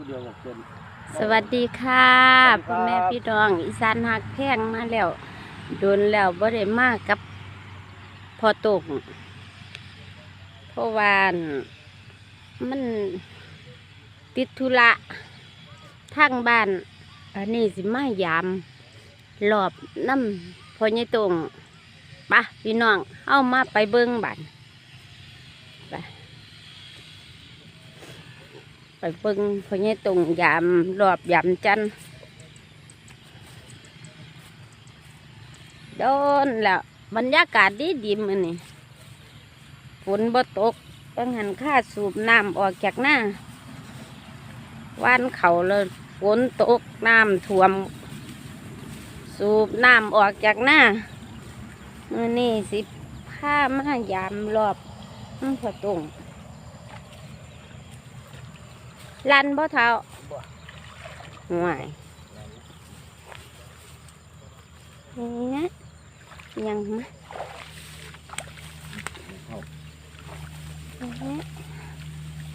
ผู้เดียวกับเป็นสวัสดีค่ะสวัสดีครับพ่อแม่พี่น้องอีสานหักแพงมาแล้วโดนแล้วบ่ได้มากับพอตกเพราะว่ามันติดธุระทางบ้าน อันนี้สิมายามรอบน้ำพอใหญ่ตรงปะพี่น้องเอามาไปเบิ้งบันไป ไปเบิ่งพอใหญ่ตรงยามรอบยามจันโดนแล้วบรรยากาศดีดีมันนี่ฝนบ่ตกต้องหันค่าสูบน้ำออกจากหน้าว่านเขาเลยฝนตกน้ำท่วม สูบน้ำออกจากหน้ามือนี่สิผ้ามายามรอบอื้อพอตรง ลันบ่เท่าห่วยนี่นะยังมา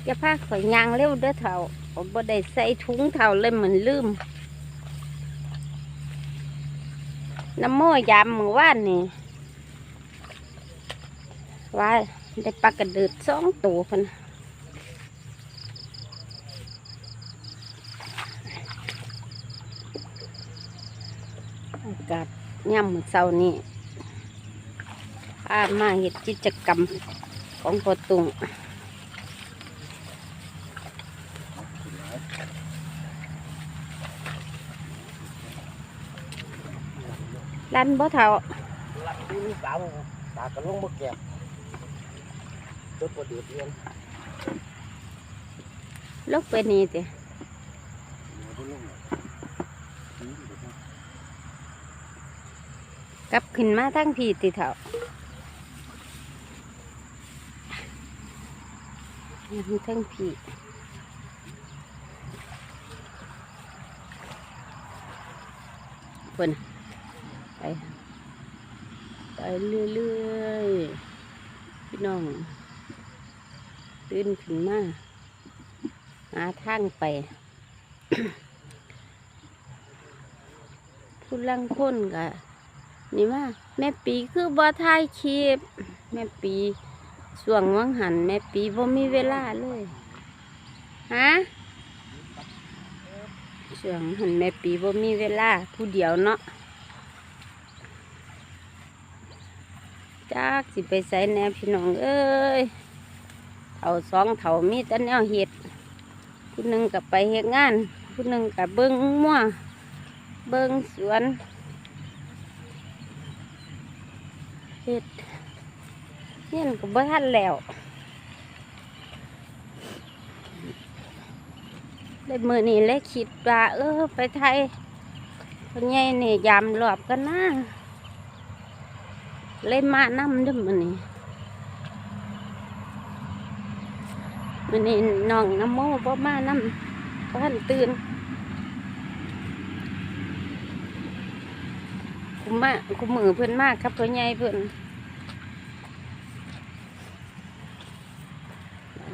อย่าพาข่อยยางเร็วเด้อเท่าผมบ่ได้ใส่ถุงเท่าเลยเหมือนลืม น้ำโมยามมือว่านนี่ว่าได้ปลากระเดือดสองตัวคนนะ อากาศ ย่ำมื้อเช้านี้พามาเห็ดกิจกรรมของพอตุงลันบ่เท่าหลักที่มีสามตากระลงมาแก็บจดประเดี๋ยวเรียนลกไปนี่ติเดี๋ยวบ่ลงหรอกอืมเดี๋ยวนะ กลับขึ้นมาทั้งพี่ติเท่าทั้งพี่คนไปไปเรื่อยๆ พี่น้องตื่นขึ้นมาหาทางไปผู้ลังคนกะ นี่ว่าแม่ปีคือบ่ทายคลิปแม่ปีส่วงวังหันแม่ปีบ่มีเวลาเลยฮะส่วงหันแม่ปีบ่มีเวลาผู้เดียวเนาะจากสิไปใส่แนวพี่น้องเอ้ยเถาสองเถามีแต่แนวเห็ดผู้หนึ่งกับไปเฮ็ดงานผู้หนึ่งกับเบิ้งมั่วเบิ้งสวน เฮ็ดเฮียนก็บ่ทันแล้วเลยมือนี้เลยคิดว่าเออ ไปไทยคนใหญ่นี่ยามรอบกันนะเลยมานำเด้วยมือนี้มือนี้น้องน้ำโมบ่มานำบ่ทันตื่น มมาคุมมือเพิ่นมากครับพ่อใหญ่เพิ่น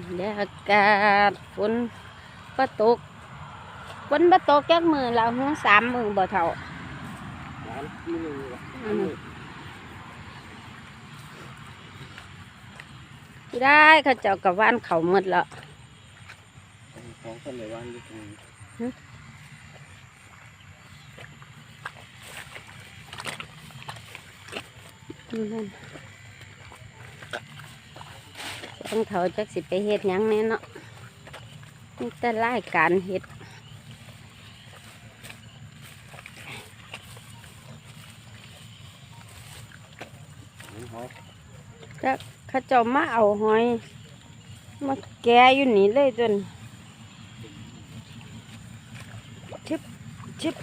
บรรยากาศฝนก็ตกฝนบ่ตกจักมือแล้วหัวสามมือบ่เท่าน้ำที่หนึ่งว่ะอืมได้เขาเจ้ากับว่านเขาหมดแล้วของคนในวันอยู่ตรงนี้ นั่นสองเท่าจักสิไปเฮ็ดยังแน่เนาะมีแต่รายการเฮ็ดนี่เขาจักเขาเจ้ามาเอาหอย มาแกะอยู่นี่เลยจนชิบชิบ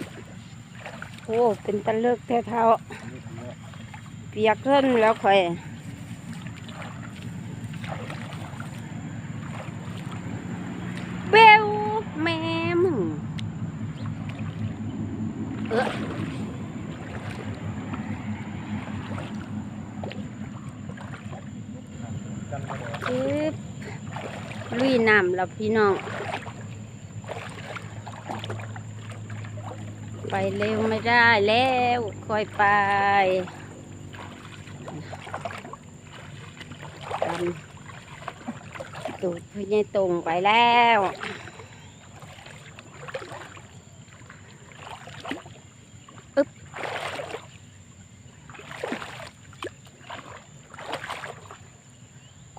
โอ้ เป็นตะเลิกแท้เท้า ปียกขึ้นแล้วค่อยเบลแม่มึงเออกันมาเลยจึ๊บลุยน้ำแล้วพี่น้อง ไปเร็วไม่ได้แล้วค่อยไป ตามตูดพี่ใหญ่ตรงไปแล้วอึ๊บ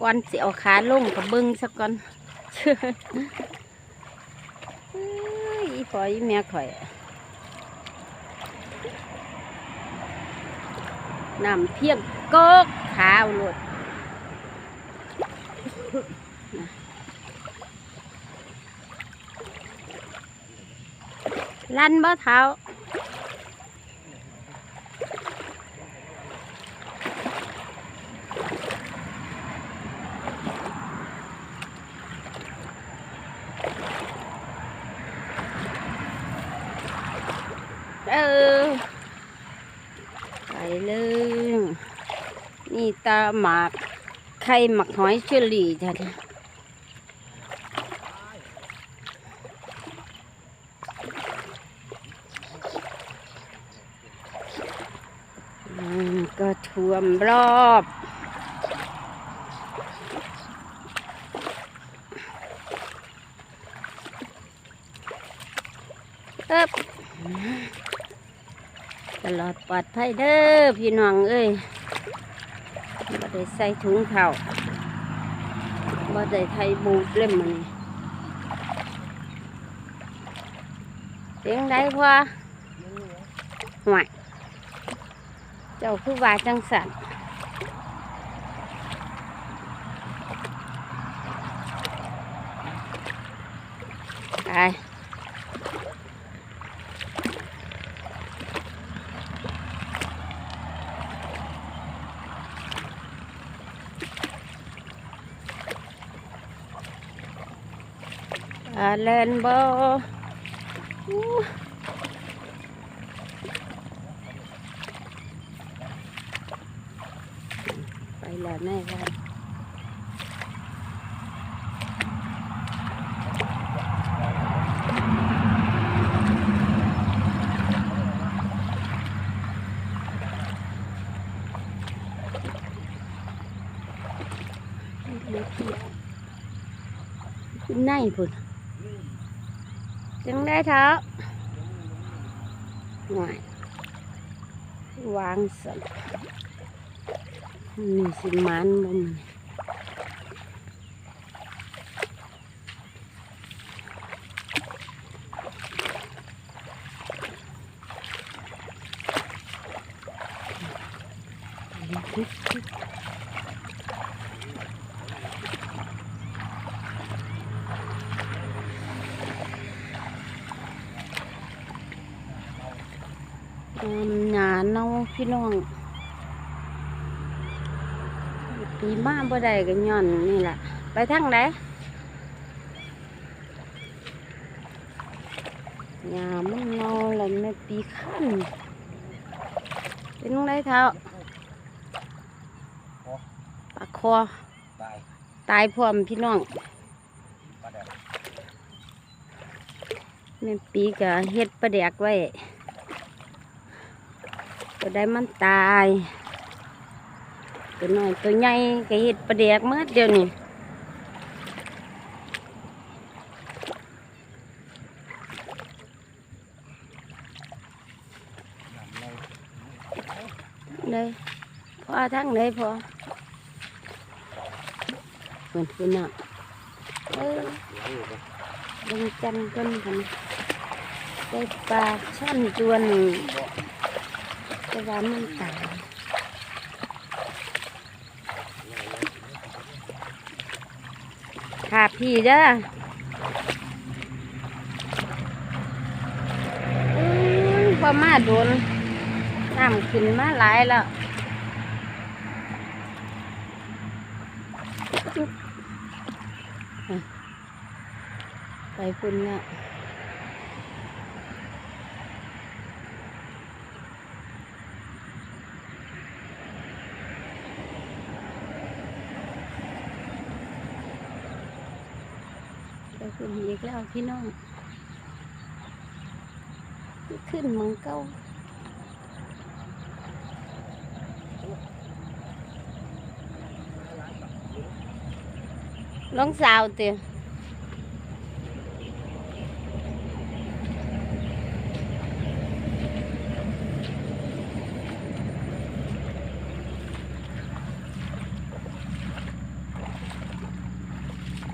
ก่อนเสิเอาขาลงกับบิ้งสักก่อนเอ้ยอีพออีเมียข่อยน้ำเพียงโกกขาวหลุด ลั่นบ่เท้าเออไปเลย นี่ตาหมาก ไข่หมักหอยเชอรี่จ้ะเนี่ยอืมก็ ท่วมรอบเอ๊บตลอดปลอดภัยเด้อพี่น้องเอ้ยบ่ได้ใส่ถุงเข่าบ่ได้ไทยบูทเล่มมันเสียงได้พอห่วย จ้าคือว่าจังสันไป à, lên bơ Ú. vậy là này ra Bên này vừa จึงได้เท้าห นี่สิมันบ่มันอืมหนเนาพี่น้อง ปีมาบ่ได้ก็ย้อนนี่แหละ ไปทางไหนยามันเนาแล้วแม่ปีขั้นเป็นไรเท้าปากคอ ตายตายพร้อมพี่น้องปลาแดดแม่ปีก็เฮ็ดปลาแดกไว้ก็ได้มันตาย ตัวน้อยตัวใหญ่ก็เฮ็ดปลาแดกเมื่อเดียวนี่เลยพอทั้งเลยพอเพิ่นคุณน่ะเออเดี๋ยวอยู่กันลงจันกันกันได้ปลาช่อนจวนแต่ว่ามันตาย ขาพี่เด้ออื้อพอมาโดนน้ำขึ้นมาหลายแล้วไปคุณเนี่ยไปพุ่นอี กแล้วพี่น้องขึ้นมังเก้าลองสาวเตีย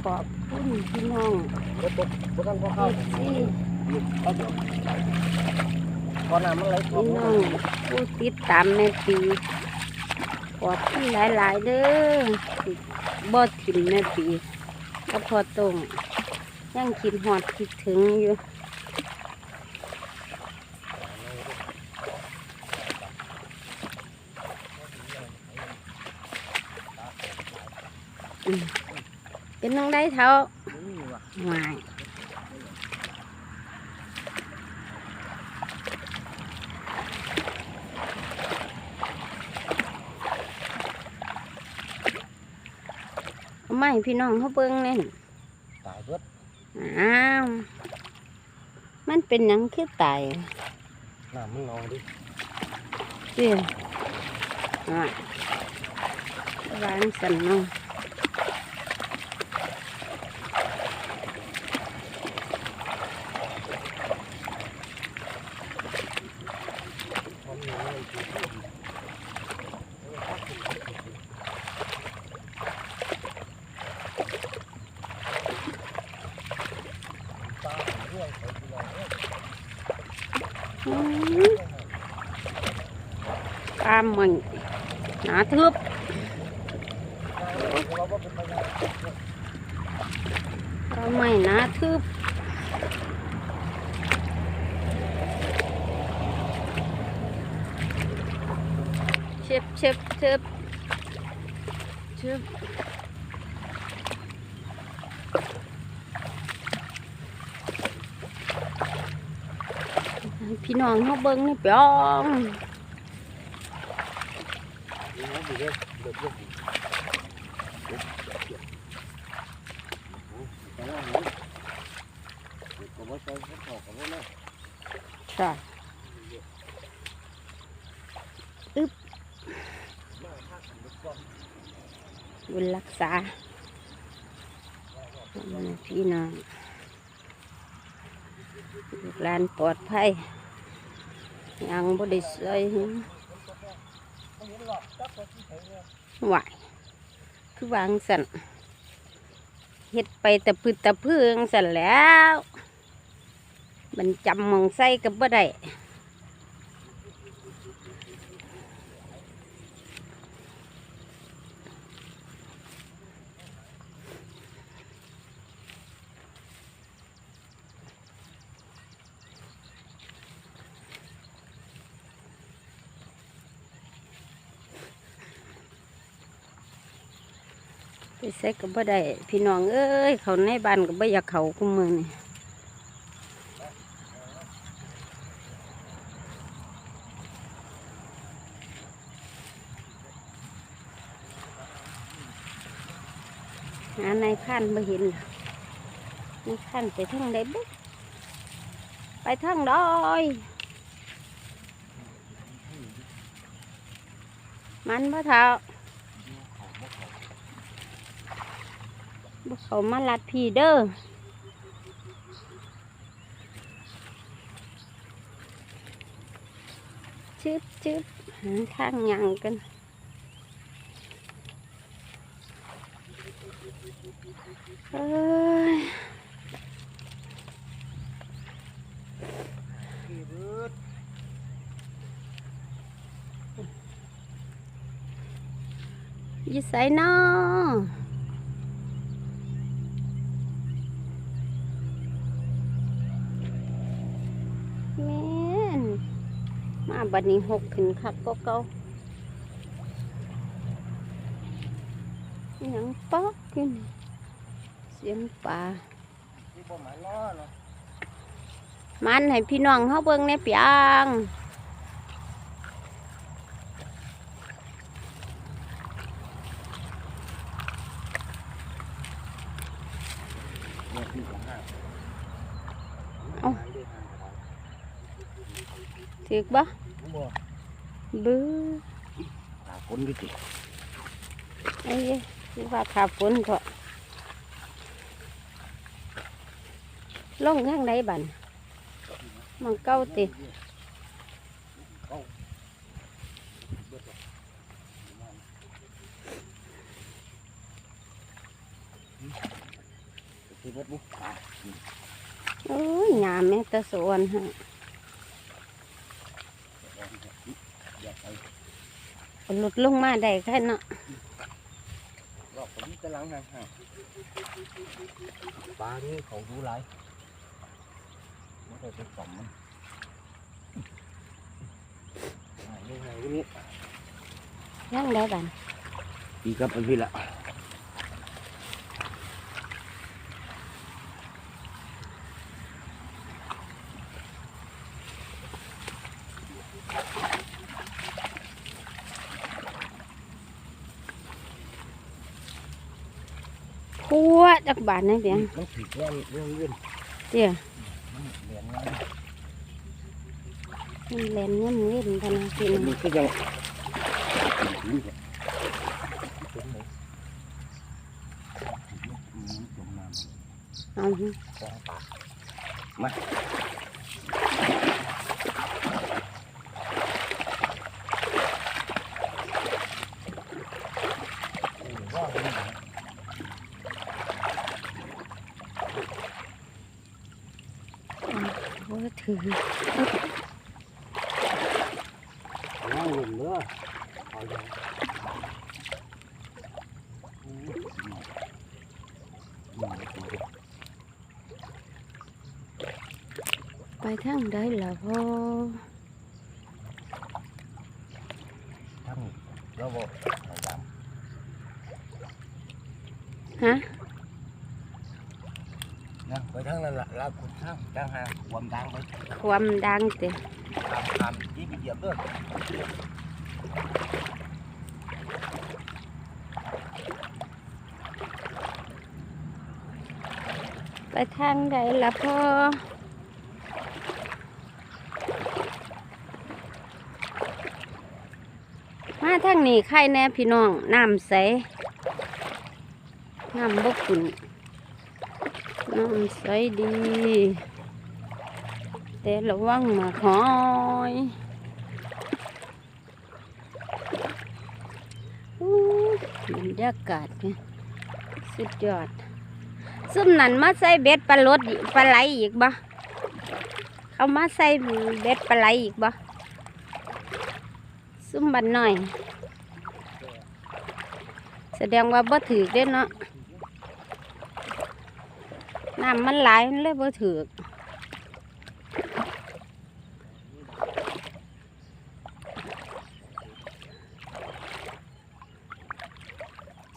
ขอบคุณ พี่น้องรถตกรถกันพอเข้าที่เขาเดี๋ยวพอน้ำมันไหลท่วมพี่น้องผู้ติดตามแม่ปีขอบคุณหลายๆเด้อบ่ถิ่มแม่ปีก็พอตรงยังคิดหอดคิดถึงอยู่เป็นน้องได้เท่า นี่ว่ะหวายเอาไม่พี่น้องเขาเบิ้งแน่นตายเบิดอ้าว มันเป็นหยังคือตายน้ำมันนองดิเจ้อะวางสันเนาะ พอมีเงินกินตาเรื่องเขาที่เราเนี่ย อืมปลาหมึกหนาทึบ เราก็เป็นพยาน ปลาไม่หนาทึบเช็บเช็บเช็บเช็บให้พี่น้องเขาเบิ้งนี่เปียง นี่นะดีเลยเดือดเดือดดีแต่ว่าหนูเด็กก็ไม่ใช่เขาขอกับว่าแม่ จ้ะอึบบุญรักษาพี่น้องลูกหลานปลอด ภัยยังบ่ได้ใส่หไหวคือวางสันเฮ็ดไปแต่พืชแต่พึ่งสันแล้ว มันจำมองใส่ก็บ่ได้ ใส่ก็บ่ได้พี่น้องเอ้ยเขาในบ้านก็บ่อยากเขาคุมือนี่หาในขั้นมาเห็นล่ะในขั้นไปทางใดบุ๊ไปทางดอยมันบ่เท่าบ่ เขามาลัดพีเด้อชึบชึบหาทางยังกันเอ้ยขี้บืดอยู่ไสนอ บัดนี้หกขึ้นคักก็เก่าอิหยังป๊อกขึ้นเสียงป่าที่บ่หมายล้อเนาะมันให้พี่น้องเขาเบิ่งในเปียงเนี่ยที่ของห้าเอ้าหายด้วยห้างก็ได้ถือบ่ บ่บื้อตาคนก็ติไอ้เอ้ยนึกว่าขาฝนเถอะลงข้างใดบันมันเก้าติที่เม็ดนี้ตาโอ้ยหยามแม่ตะสวนฮะ อยากไป เอา หลุดลงมาได้แค่เนาะรอบผมกำลังห่างๆปลานี่เขาดูไรไม่ได้ไปส่อมมันอ่านี่ไงนี่ยังได้บันปีกับอันพี่ละ พัว จักบาทนะเพียงมันผิดแน่นเรื่องเรื่องเดี๋ยวมันเรียนงานมันเล่นเงินเล่นพนักกินมันก็ยังนี่แหละเป็นไหนจมน้ำเอาของปากมาว่าเป็นไง โอ้ถือน้องหนุ่มเด้อเอาอย่างอืมอืมอืม ไปทางใดล่ะพ่อทั้งนั้นละลาขุดข้างจังหาความดังไปความดังเตะตามตามยี่ปีเดียบเด้อไปทางใดล่ะพ่อมาทางนี้ใครแน่พี่น้อง น้ำใส น้ำบกขุ่น น้ำใสดี แต่ระวังมาหอยบรรยากาศสุดยอดซุ่มนั่นมาใส่เบ็ดปลาลดปลาไหลอีกบ่เขามาใส่เบ็ดปลาไหลอีกบ่ซุ่มบันหน่อย แสดงว่าบ่ถือเด้เนาะ น้ำมันไหลมันเลยบ่ถือ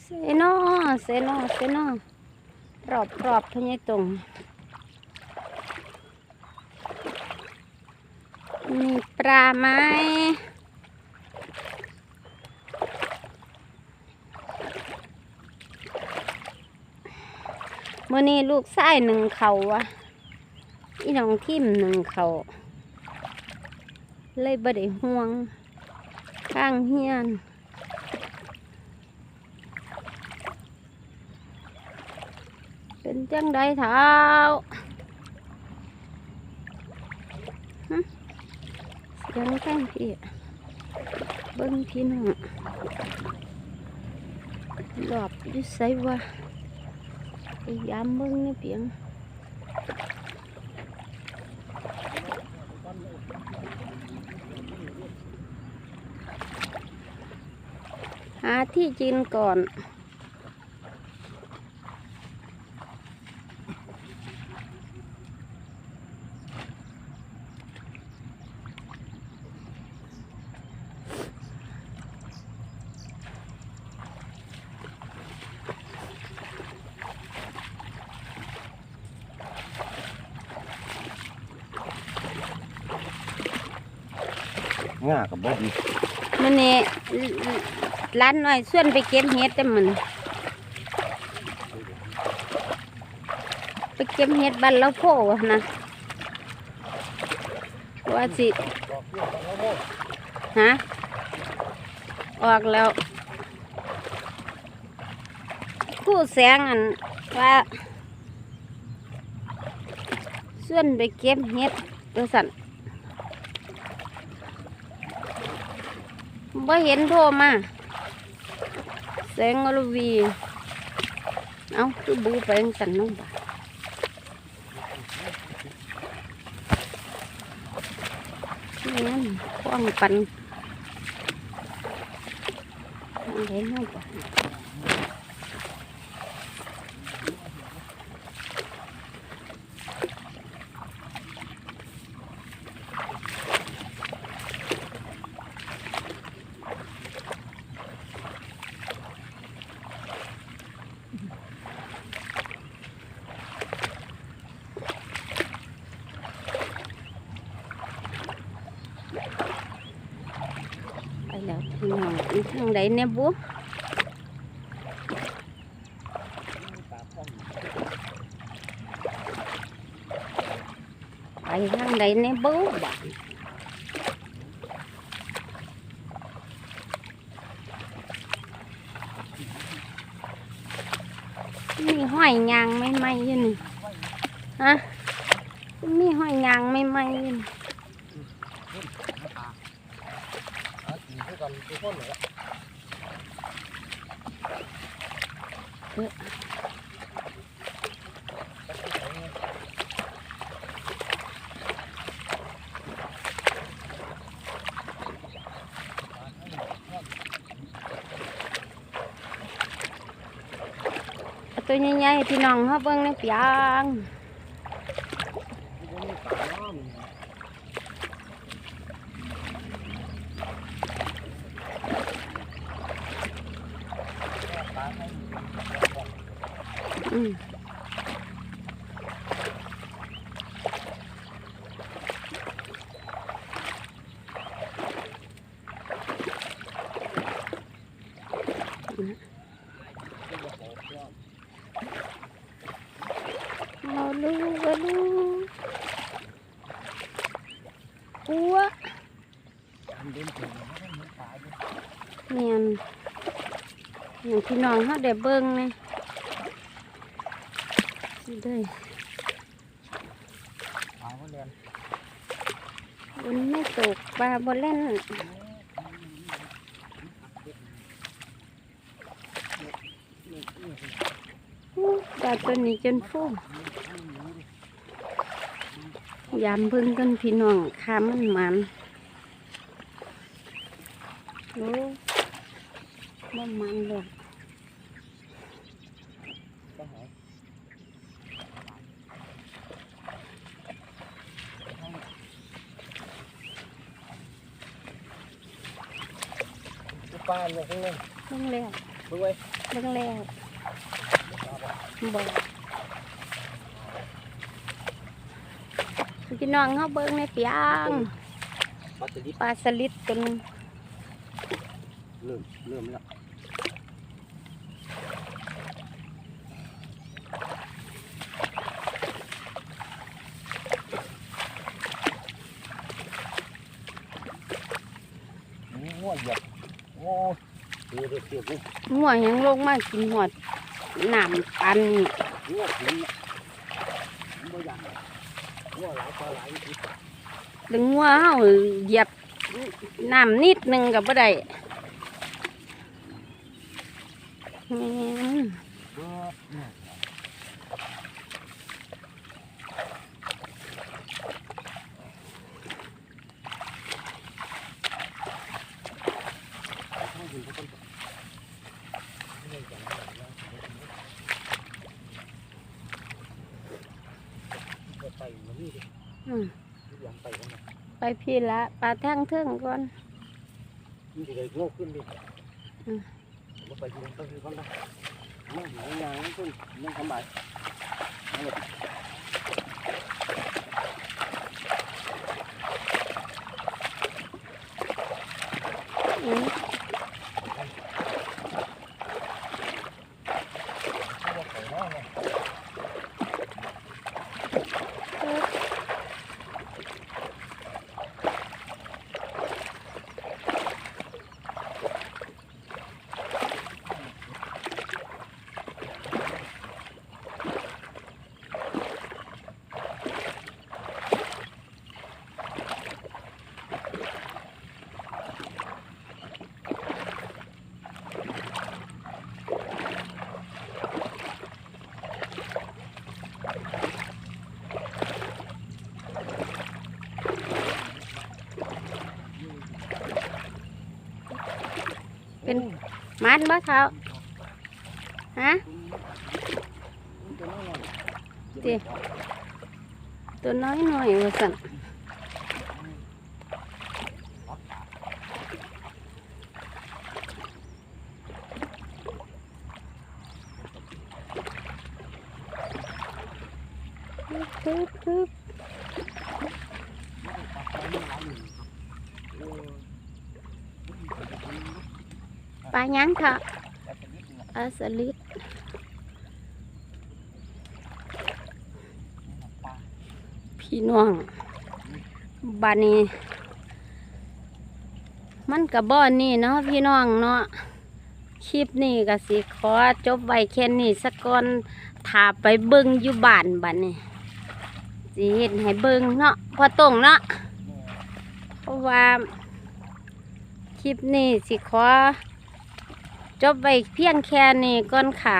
เซโนเซโนเซโนรอบรอบพญตรงมีปลาไหม มื่อนี้ลูกไส้หนึ่งเขาวะอีน้องทิมหนึ่งเขาเลยบ่ได้ห่วง ข้างเฮียนเป็นจังไดเท้าเสียงแข้งพี่เบิ้งพี่น้องหลอบยุ่ใส่ว่าพ ยายามเบิ้งนี่เพียงหาที่จินก่อน ง่ากับบ่ดีมันนี่ร้านหน้อยส่วนไปเก็บเห็ดแต่มันไปเก็บเห็ดบันเราโพนะว่าสิบอกเพื่อนกันแล้วโม่ฮะออกแล้วคู่แสงอันว่าส่วนไปเก็บเห็ดตัวสัน บ่เห็นโทรมาแสงอลวี เอาคือบูไปสันน้องบ่านี่นั่นคว้างปันทางไหนน้องบ่าไปแล้วพี่น้อง อีทางไหนเนี่ยบูตาข้องไปทาง คนเลยเอตัวใหญ่ๆพี่น้องเขาเบิ่งในเปียง ที่นี่ปลาน้ำ อืม เอาลูกเอาลูกกัวมันเดินถึงมันมีปลาด้วยเนียนอย่างพี่น้องเขาได้เบิ่งนี่สิเด้อปลามันเดินบนไม่ตกปลาบนเล่นอู้ปลา ตัวนี้จนฟูยามเบิ่งกันพี่น้องขามันมันโอ้บ่มันเลยก็หายปลาเนี่ยข้างในเบิ่งแล้วดูไว้เบิ่งแล้ว บอกพี่น้องเขาเบิ่งในเปียงปลาสลิดปลาสลิดตัวหนึงเริ่มเริ่มแล้วนี่งัวเหยียบโอ้เดี๋ยวเดี๋ยวเดี๋ยวนี่หัวยังลงมากินหอด น้ำปันนี่งัวถึงบ่ยากงัวหลายปลาหลายดึงหัวเฮาเหยียบน้ำนิดหนึงกับบ่ได้แม่น เบิดเนี่ยเอาอยู่ก็ต้องไม่ได้จังหวะนะก็ไปมานี่ดิ อืม ทุกอย่าง ไปแล้วนะไปพี่ละปลาทั้งเทิงก่อนนี่จะได้โง่ขึ้นดิอืมมาไปที่นั่นก็คือก่อนนะมาหางานนั่นขึ้นนั่งทำไมนั่นแหละอืม มันบ่เท้าฮะเดี๋ยวตัวน้อยหน่อยว่าสั่นทึบทึบ ลายังค่ะอาสลิดพี่น้องบานนี้ มันกับบ่อนนี่เนาะพี่น้องเนาะคลิปนี้ก็สิขอจบไว้แค่นี้สักก่อนถาไปเบิ่งอยู่บ้านบัดนี้สิเห็นให้เบิ่งเนาะพอตรงเนาะเพราะว่าคลิปนี้สิขอ จบไว้เพียงแค่นี้ก่อนค่ะ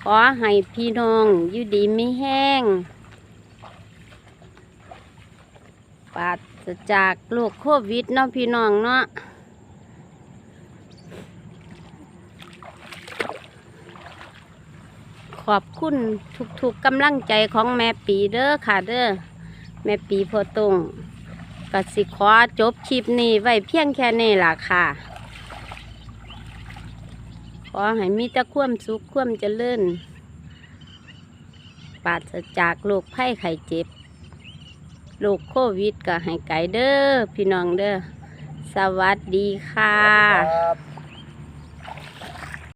ขอให้พี่น้องอยู่ดีไม่แห้งปราศจากโรคโควิดเนาะพี่น้องเนาะขอบคุณทุกๆกำลังใจของแม่ปีเด้อค่ะเด้อแม่ปีพอตรง ก็สิขอจบคลิปนี้ไว้เพียงแค่นี้ล่ะค่ะ ขอให้มีแต่ความสุขความเจริญปราศจากโรคไข้ไข้เจ็บโรคโควิดก็ให้ไกลเด้อพี่น้องเด้อสวัสดีค่ะครับ